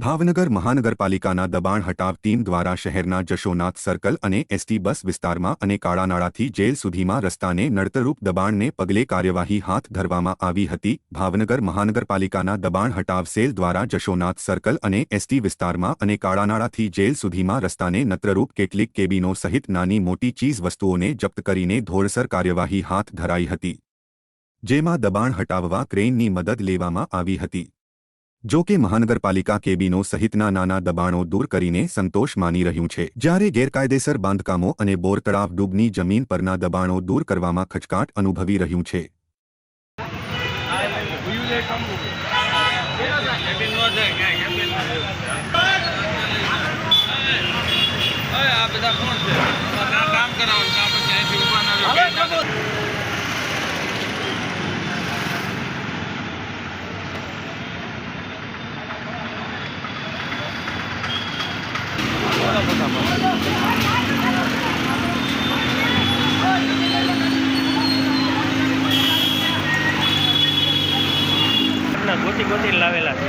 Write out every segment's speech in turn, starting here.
ભાવનગર મહાનગરપાલિકાના દબાણ હટાવ ટીમ દ્વારા શહેરના જશોનાથ સર્કલ અને એસટી બસ વિસ્તારમાં અને કાળાનાળાથી જેલ સુધીમાં રસ્તાને નડતરૂપ દબાણને પગલે કાર્યવાહી હાથ ધરવામાં આવી હતી. ભાવનગર મહાનગરપાલિકાના દબાણ હટાવ સેલ દ્વારા જશોનાથ સર્કલ અને એસટી વિસ્તારમાં અને કાળાનાળાથી જેલ સુધીમાં રસ્તાને નત્રરૂપ કેટલીક કેબિનો સહિત નાની મોટી ચીજ વસ્તુઓને જપ્ત કરીને ધોરસર કાર્યવાહી હાથ ધરાઈ હતી, જેમાં દબાણ હટાવવા ક્રેનની મદદ લેવામાં આવી હતી. જો કે મહાનગરપાલિકા કેબિનો સહિતના નાના દબાણો દૂર કરીને સંતોષ માની રહ્યું છે. જ્યારે ગેરકાયદેસર બાંધકામો અને બોર તળાવ ડૂબની જમીન પરના દબાણો દૂર કરવામાં ખચકાટ અનુભવી રહ્યું છે. આ બધા કોણ છે કામ કરાવો કામ પછી ઊભા ના રહ્યો એમના ગોતી ગોતી લાવેલા છે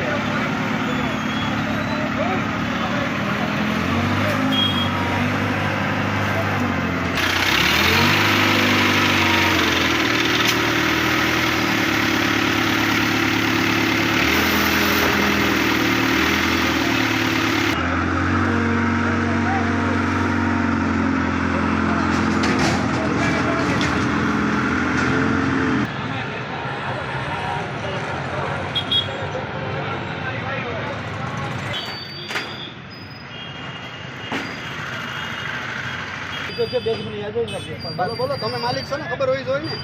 બોલો બોલો તમે માલિક છો ને ખબર હોવી જોઈએ ને.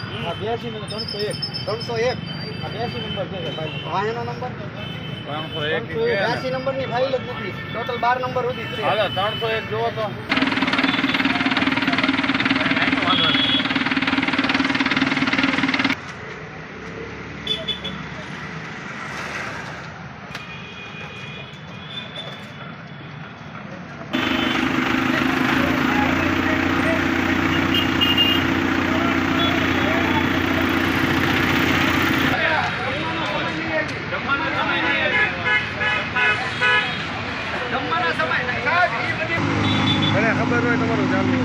ત્રણસો એક. વાહેનો નંબર ત્રણસો એક બ્યાસી નંબરની ફાઇલ જ નથી. ટોટલ બાર નંબર સુધી છે. ત્રણસો એક જોવો તો. હોય તમારું ચાલુ.